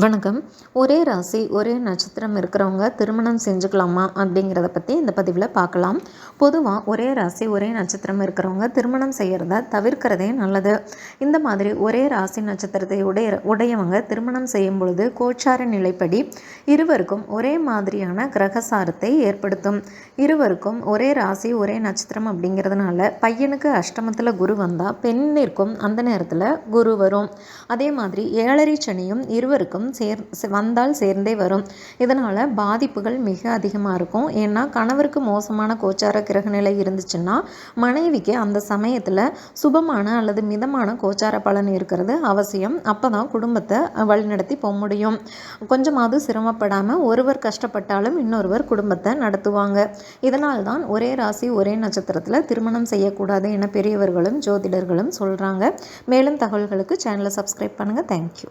வணக்கம். ஒரே ராசி ஒரே நட்சத்திரம் இருக்கிறவங்க திருமணம் செஞ்சுக்கலாமா அப்படிங்கிறத பற்றி இந்த பதிவில் பார்க்கலாம். பொதுவாக ஒரே ராசி ஒரே நட்சத்திரம் இருக்கிறவங்க திருமணம் செய்கிறத தவிர்க்கிறதே நல்லது. இந்த மாதிரி ஒரே ராசி நட்சத்திரத்தை உடைய உடையவங்க திருமணம் செய்யும் பொழுது கோச்சார நிலைப்படி இருவருக்கும் ஒரே மாதிரியான கிரகசாரத்தை ஏற்படுத்தும். இருவருக்கும் ஒரே ராசி ஒரே நட்சத்திரம் அப்படிங்கிறதுனால பையனுக்கு அஷ்டமத்தில் குரு வந்தால் பெண்ணிற்கும் அந்த நேரத்தில் குரு வரும். அதே மாதிரி ஏழரை சனியும் இருவருக்கும் சேர் வந்தால் சேர்ந்தே வரும். இதனால் பாதிப்புகள் மிக அதிகமாக இருக்கும். ஏன்னா கணவருக்கு மோசமான கோச்சார கிரகநிலை இருந்துச்சுன்னா மனைவிக்கு அந்த சமயத்தில் சுபமான அல்லது மிதமான கோச்சார பலன் இருக்கிறது அவசியம். அப்போ தான் குடும்பத்தை வழிநடத்தி போக முடியும். கொஞ்சமாவது சிரமப்படாமல் ஒருவர் கஷ்டப்பட்டாலும் இன்னொருவர் குடும்பத்தை நடத்துவாங்க. இதனால் தான் ஒரே ராசி ஒரே நட்சத்திரத்தில் திருமணம் செய்யக்கூடாது என பெரியவர்களும் ஜோதிடர்களும் சொல்கிறாங்க மேலும் தகவல்களுக்கு சேனலை சப்ஸ்கிரைப் பண்ணுங்கள் தேங்க்யூ